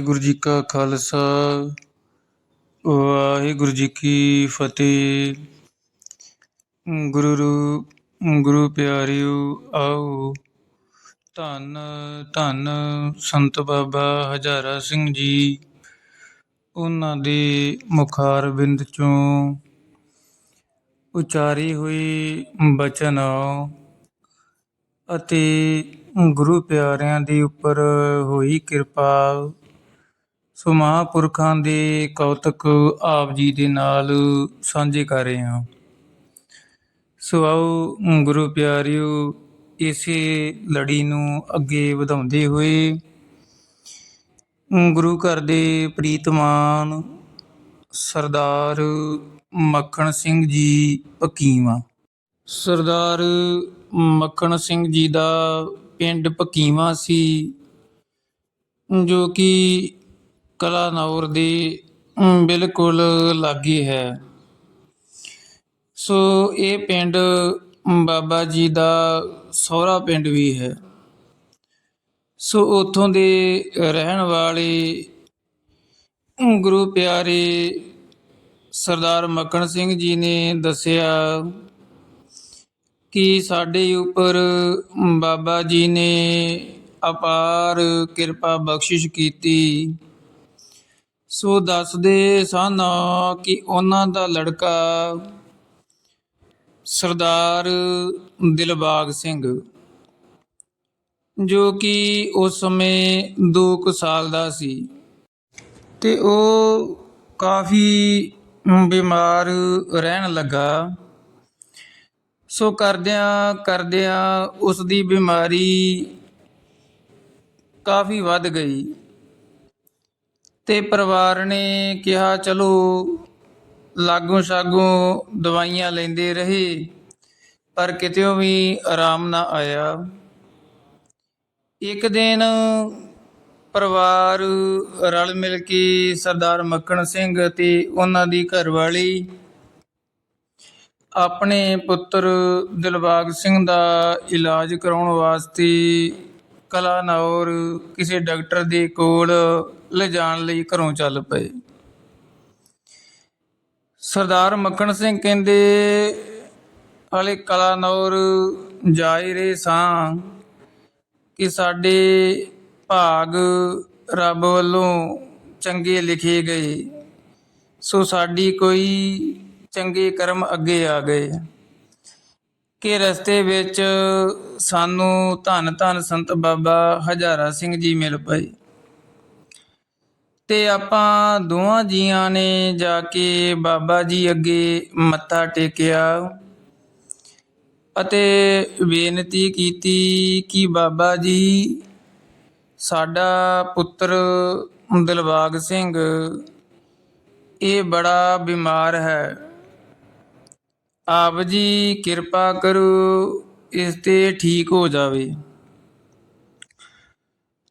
ਵਾਹਿਗੁਰੂ ਜੀ ਕਾ ਖਾਲਸਾ, ਵਾਹਿਗੁਰੂ ਜੀ ਕੀ ਫਤਿਹ। ਗੁਰੂ ਗੁਰੂ ਪਿਆਰਿਓ ਆਓ। ਧੰਨ ਧੰਨ ਸੰਤ ਬਾਬਾ ਹਜ਼ਾਰਾ ਸਿੰਘ ਜੀ, ਉਹਨਾਂ ਦੇ ਮੁਖਾਰ ਬਿੰਦ ਚੋਂ ਉਚਾਰੀ ਹੋਈ ਬਚਨ ਅਤੇ ਗੁਰੂ ਪਿਆਰਿਆਂ ਦੇ ਉੱਪਰ ਹੋਈ ਕਿਰਪਾ ਸੋ ਮਹਾਂਪੁਰਖਾਂ ਦੇ ਕੌਤਕ ਆਪ ਜੀ ਦੇ ਨਾਲ ਸਾਂਝੇ ਕਰ ਰਹੇ ਹਾਂ। ਸੋ ਆਓ ਗੁਰੂ ਪਿਆਰਿਓ, ਇਸੇ ਲੜੀ ਨੂੰ ਅੱਗੇ ਵਧਾਉਂਦੇ ਹੋਏ ਗੁਰੂ ਘਰ ਦੇ ਪ੍ਰੀਤਮਾਨ ਸਰਦਾਰ ਮੱਖਣ ਸਿੰਘ ਜੀ ਪਕੀਵਾ ਸਰਦਾਰ ਮੱਖਣ ਸਿੰਘ ਜੀ ਦਾ ਪਿੰਡ ਪਕੀਵਾ ਸੀ, ਜੋ ਕਿ ਕਲਾਨੌਰ ਦੇ ਬਿਲਕੁਲ ਲਾਗੇ ਹੈ। ਸੋ ਇਹ ਪਿੰਡ ਬਾਬਾ ਜੀ ਦਾ ਸਹੁਰਾ ਪਿੰਡ ਵੀ ਹੈ। ਸੋ ਉਥੋਂ ਦੇ ਰਹਿਣ ਵਾਲੇ ਗੁਰੂ ਪਿਆਰੇ ਸਰਦਾਰ ਮੱਖਣ ਸਿੰਘ ਜੀ ਨੇ ਦੱਸਿਆ ਕਿ ਸਾਡੇ ਉੱਪਰ ਬਾਬਾ ਜੀ ਨੇ ਅਪਾਰ ਕਿਰਪਾ ਬਖਸ਼ਿਸ਼ ਕੀਤੀ। ਸੋ ਦੱਸਦੇ ਸਨ ਕਿ ਉਹਨਾਂ ਦਾ ਲੜਕਾ ਸਰਦਾਰ ਦਿਲਬਾਗ ਸਿੰਘ, ਜੋ ਕਿ ਉਸ ਸਮੇਂ 2 ਕੁ ਸਾਲ ਦਾ ਸੀ ਤੇ ਉਹ ਕਾਫੀ ਬਿਮਾਰ ਰਹਿਣ ਲੱਗਾ। ਸੋ ਕਰਦਿਆਂ ਕਰਦਿਆਂ ਉਸ ਦੀ ਬਿਮਾਰੀ ਕਾਫੀ ਵੱਧ ਗਈ। ਤੇ ਪਰਿਵਾਰ ਨੇ ਕਿਹਾ, ਚਲੋ, ਲਾਗੋਂ ਛਾਗੋਂ ਦਵਾਈਆਂ ਲੈਂਦੇ ਰਹੇ, ਪਰ ਕਿਤੇੋਂ ਵੀ ਆਰਾਮ ਨਾ ਆਇਆ। ਇੱਕ ਦਿਨ ਪਰਿਵਾਰ ਰਲ ਮਿਲ ਕੇ ਸਰਦਾਰ ਮੱਕਣ ਸਿੰਘ ਤੇ ਉਹਨਾਂ ਦੀ ਘਰਵਾਲੀ ਆਪਣੇ ਪੁੱਤਰ ਦਿਲਬਾਗ ਸਿੰਘ ਦਾ ਇਲਾਜ ਕਰਾਉਣ ਵਾਸਤੇ ਕਲਾਨੌਰ ਕਿਸੇ ਡਾਕਟਰ ਦੇ ਕੋਲ ਲਿਜਾਣ ਲਈ ਘਰੋਂ ਚੱਲ ਪਏ। ਸਰਦਾਰ ਮੱਖਣ ਸਿੰਘ ਕਹਿੰਦੇ ਹਾਲੇ ਕਲਾਨੌਰ ਜਾ ਹੀ ਰਹੇ ਸਾਂ ਕਿ ਸਾਡੇ ਭਾਗ ਰੱਬ ਵੱਲੋਂ ਚੰਗੇ ਲਿਖੇ ਗਏ। ਸੋ ਸਾਡੀ ਕੋਈ ਚੰਗੇ ਕਰਮ ਅੱਗੇ ਆ ਗਏ। ਕਿ ਰਸਤੇ ਵਿੱਚ ਸਾਨੂੰ ਧੰਨ ਧੰਨ ਸੰਤ ਬਾਬਾ ਹਜ਼ਾਰਾ ਸਿੰਘ ਜੀ ਮਿਲ ਪਏ। ਤੇ ਆਪਾਂ ਦੋਵਾਂ ਜੀਆਂ ਨੇ ਜਾ ਕੇ ਬਾਬਾ ਜੀ ਅੱਗੇ ਮੱਥਾ ਟੇਕਿਆ ਅਤੇ ਬੇਨਤੀ ਕੀਤੀ ਕਿ ਬਾਬਾ ਜੀ, ਸਾਡਾ ਪੁੱਤਰ ਦਿਲਬਾਗ ਸਿੰਘ, ਇਹ ਬੜਾ ਬਿਮਾਰ ਹੈ। ਆਪ ਜੀ ਕਿਰਪਾ ਕਰੋ ਇਸ ਤੇ ਠੀਕ ਹੋ ਜਾਵੇ।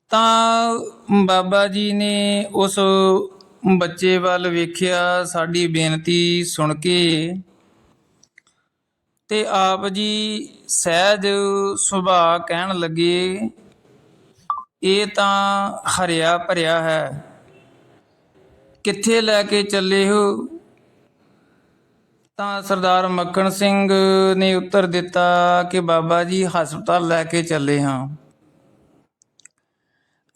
ਤਾਂ ਬਾਬਾ ਜੀ ਨੇ ਉਸ ਬੱਚੇ ਵੱਲ ਵੇਖਿਆ, ਸਾਡੀ ਬੇਨਤੀ ਸੁਣ ਕੇ ਤੇ ਆਪ ਜੀ ਸਹਿਜ ਸੁਭਾਅ ਕਹਿਣ ਲੱਗੇ, ਇਹ ਤਾਂ ਹਰਿਆ ਭਰਿਆ ਹੈ। ਕਿੱਥੇ ਲੈ ਕੇ ਚੱਲੇ ਹੋ? ਤਾਂ ਸਰਦਾਰ ਮੱਖਣ ਸਿੰਘ ਨੇ ਉੱਤਰ ਦਿੱਤਾ ਕਿ ਬਾਬਾ ਜੀ ਹਸਪਤਾਲ ਲੈ ਕੇ ਚੱਲੇ ਹਾਂ।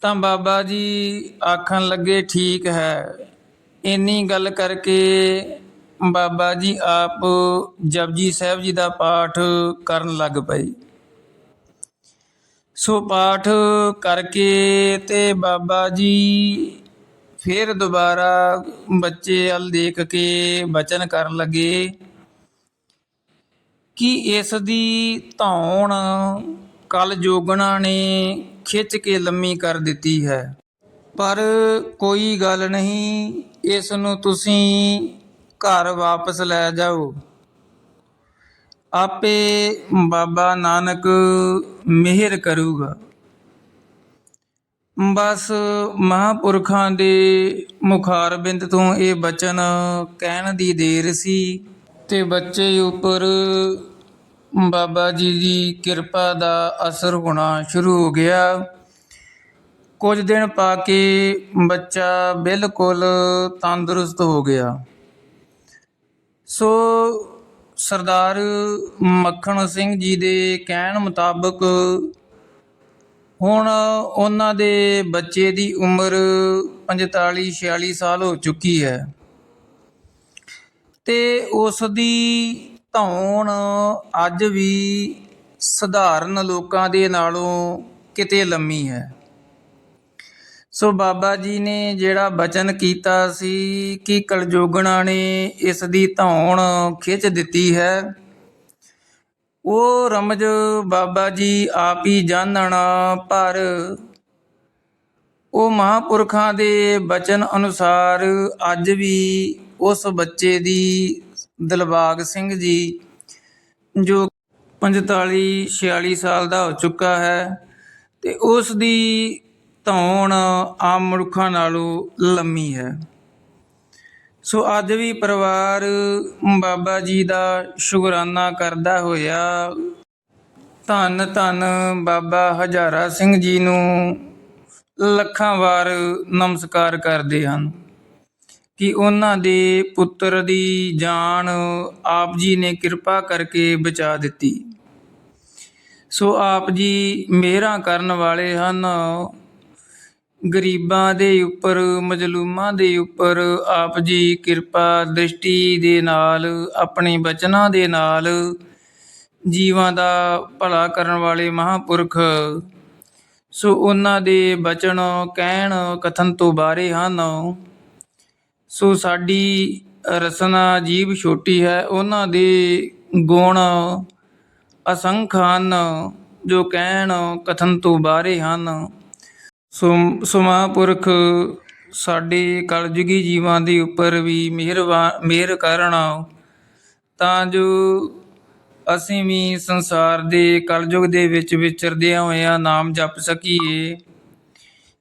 ਤਾਂ ਬਾਬਾ ਜੀ ਆਖਣ ਲੱਗੇ, ਠੀਕ ਹੈ। ਇੰਨੀ ਗੱਲ ਕਰਕੇ ਬਾਬਾ ਜੀ ਆਪ ਜਪਜੀ ਸਾਹਿਬ ਜੀ ਦਾ ਪਾਠ ਕਰਨ ਲੱਗ ਪਏ। ਸੋ ਪਾਠ ਕਰਕੇ ਤੇ ਬਾਬਾ ਜੀ ਫਿਰ ਦੁਬਾਰਾ ਬੱਚੇ ਵੱਲ ਦੇਖ ਕੇ ਬਚਨ ਕਰਨ ਲੱਗੇ ਕਿ ਇਸ ਦੀ ਧੌਣ ਕਲ ਜੋਗਣਾ ਨੇ ਖਿੱਚ ਕੇ ਲੰਮੀ ਕਰ ਦਿੱਤੀ ਹੈ। ਪਰ ਕੋਈ ਗੱਲ ਨਹੀਂ, ਇਸ ਨੂੰ ਤੁਸੀਂ ਘਰ ਵਾਪਸ ਲੈ ਜਾਓ। ਆਪੇ ਬਾਬਾ ਨਾਨਕ ਮਿਹਰ ਕਰੂਗਾ। ਬਸ ਮਹਾਪੁਰਖਾਂ ਦੇ ਮੁਖਾਰ ਬਿੰਦ ਤੋਂ ਇਹ ਬਚਨ ਕਹਿਣ ਦੀ ਦੇਰ ਸੀ ਤੇ ਬੱਚੇ ਉੱਪਰ ਬਾਬਾ ਜੀ ਦੀ ਕਿਰਪਾ ਦਾ ਅਸਰ ਹੋਣਾ ਸ਼ੁਰੂ ਹੋ ਗਿਆ। ਕੁਝ ਦਿਨ ਪਾ ਕੇ ਬੱਚਾ ਬਿਲਕੁਲ ਤੰਦਰੁਸਤ ਹੋ ਗਿਆ। ਸੋ ਸਰਦਾਰ ਮੱਖਣ ਸਿੰਘ ਜੀ ਦੇ ਕਹਿਣ ਮੁਤਾਬਕ ਹੁਣ ਉਹਨਾਂ ਦੇ ਬੱਚੇ ਦੀ ਉਮਰ 45 46 ਸਾਲ ਹੋ ਚੁੱਕੀ ਹੈ। ਤੇ ਉਸ ਦੀ ਧੌਣ ਅੱਜ ਵੀ ਸਧਾਰਨ ਲੋਕਾਂ ਦੇ ਨਾਲੋਂ ਕਿਤੇ ਲੰਮੀ ਹੈ। ਸੋ ਬਾਬਾ ਜੀ ਨੇ ਜਿਹੜਾ ਬਚਨ ਕੀਤਾ ਸੀ ਕਿ ਕਲਯੁਗਣਾ ਨੇ ਇਸ ਦੀ ਧੌਣ ਖਿੱਚ ਦਿੱਤੀ ਹੈ। ਉਹ ਰਮਜ ਬਾਬਾ ਜੀ ਆਪ ਹੀ ਜਾਣਨ ਪਰ ਉਹ ਮਹਾਪੁਰਖਾਂ ਦੇ ਬਚਨ ਅਨੁਸਾਰ ਅੱਜ ਵੀ ਉਸ ਬੱਚੇ ਦੀ ਦਿਲਬਾਗ ਸਿੰਘ ਜੀ, ਜੋ 45 46 ਸਾਲ ਦਾ ਹੋ ਚੁੱਕਾ ਹੈ ਤੇ ਉਸ ਦੀ ਧੌਣ ਆਮ ਮਨੁੱਖਾਂ ਨਾਲੋਂ ਲੰਮੀ ਹੈ। ਸੋ ਅੱਜ ਵੀ ਪਰਿਵਾਰ ਬਾਬਾ ਜੀ ਦਾ ਸ਼ੁਕਰਾਨਾ ਕਰਦਾ ਹੋਇਆ, ਧੰਨ ਧੰਨ ਬਾਬਾ ਹਜ਼ਾਰਾ ਸਿੰਘ ਜੀ ਨੂੰ ਲੱਖਾਂ ਵਾਰ ਨਮਸਕਾਰ ਕਰਦੇ ਹਨ। ਕਿ ਉਹਨਾਂ ਦੇ ਪੁੱਤਰ ਦੀ ਜਾਨ ਆਪ ਜੀ ਨੇ ਕਿਰਪਾ ਕਰਕੇ ਬਚਾ ਦਿੱਤੀ। ਸੋ ਆਪ ਜੀ ਮਿਹਰਾਂ ਕਰਨ ਵਾਲੇ ਹਨ। ਗਰੀਬਾਂ ਦੇ ਉੱਪਰ, ਮਜਲੂਮਾਂ ਦੇ ਉੱਪਰ ਆਪ ਜੀ ਕਿਰਪਾ ਦ੍ਰਿਸ਼ਟੀ ਦੇ ਨਾਲ, ਆਪਣੇ ਬਚਨਾਂ ਦੇ ਨਾਲ ਜੀਵਾਂ ਦਾ ਭਲਾ ਕਰਨ ਵਾਲੇ ਮਹਾਪੁਰਖ। ਸੋ ਉਹਨਾਂ ਦੇ ਬਚਨ, ਕਹਿਣ, ਕਥਨ ਤੋਂ ਬਾਰੇ ਹਨ। ਸੋ ਸਾਡੀ ਰਸਨਾ ਜੀਵ ਛੋਟੀ ਹੈ, ਉਹਨਾਂ ਦੇ ਗੁਣ ਅਸੰਖ ਹਨ ਜੋ ਕਹਿਣ ਕਥਨ ਤੋਂ ਬਾਹਰੇ ਹਨ। ਸੋ ਸੋ ਸਾਡੇ ਕਲਯੁਗੀ ਜੀਵਾਂ ਦੇ ਉੱਪਰ ਵੀ ਮਿਹਰਬਾਨ ਮਿਹਰ ਕਰਨ ਤਾਂ ਜੋ ਅਸੀਂ ਵੀ ਸੰਸਾਰ ਦੇ ਕਲਯੁਗ ਦੇ ਵਿੱਚ ਵਿਚਰਦਿਆਂ ਹੋਇਆਂ ਨਾਮ ਜਪ ਸਕੀਏ।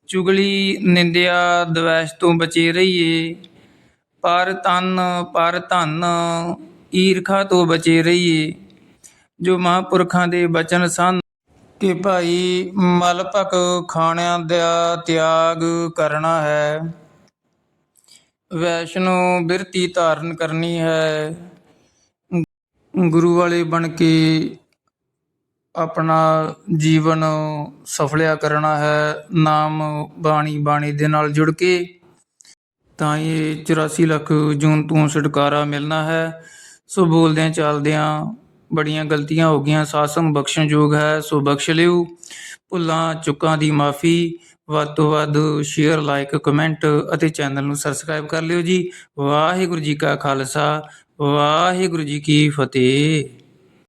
ਚੁਗਲੀ, ਨਿੰਦਿਆ, ਦਵੈਸ਼ ਤੋਂ ਬਚੇ ਰਹੀਏ। ਪਰ ਤਨ, ਪਰ ਧਨ, ਈਰਖਾ ਤੋਂ ਬਚੇ ਰਹੀਏ। ਜੋ ਮਹਾਂਪੁਰਖਾਂ ਦੇ ਬਚਨ ਸਨ ਕਿ ਭਾਈ ਮਲਪਕ ਖਾਣਿਆਂ ਦਾ ਤਿਆਗ ਕਰਨਾ ਹੈ, ਵੈਸ਼ਨੋ ਬਿਰਤੀ ਧਾਰਨ ਕਰਨੀ ਹੈ। ਗੁਰੂ ਵਾਲੇ ਬਣ ਕੇ ਆਪਣਾ ਜੀਵਨ ਸਫਲਿਆ ਕਰਨਾ ਹੈ, ਨਾਮ ਬਾਣੀ ਬਾਣੀ ਦੇ ਨਾਲ ਜੁੜ ਕੇ ਤਾਂ ਇਹ 84 ਲੱਖ ਜੂਨ ਤੋਂ ਛੁਟਕਾਰਾ ਮਿਲਣਾ ਹੈ। ਸੋ ਬੋਲਦਿਆਂ ਚੱਲਦਿਆਂ ਬੜੀਆਂ ਗਲਤੀਆਂ ਹੋ ਗਈਆਂ। ਸਾਸੰਗ ਬਖਸ਼ਣਯੋਗ ਹੈ, ਸੋ ਬਖਸ਼ ਲਿਓ। ਭੁੱਲਾਂ, ਚੁੱਕਾਂ ਦੀ ਮਾਫੀ। ਵੱਧ ਤੋਂ ਵੱਧ ਸ਼ੇਅਰ ਲਾਈਕ ਕਮੈਂਟ ਅਤੇ ਚੈਨਲ ਨੂੰ ਸਬਸਕ੍ਰਾਈਬ ਕਰ ਲਿਓ ਜੀ। ਵਾਹਿਗੁਰੂ ਜੀ ਕਾ ਖਾਲਸਾ, ਵਾਹਿਗੁਰੂ ਜੀ ਕੀ ਫਤਿਹ।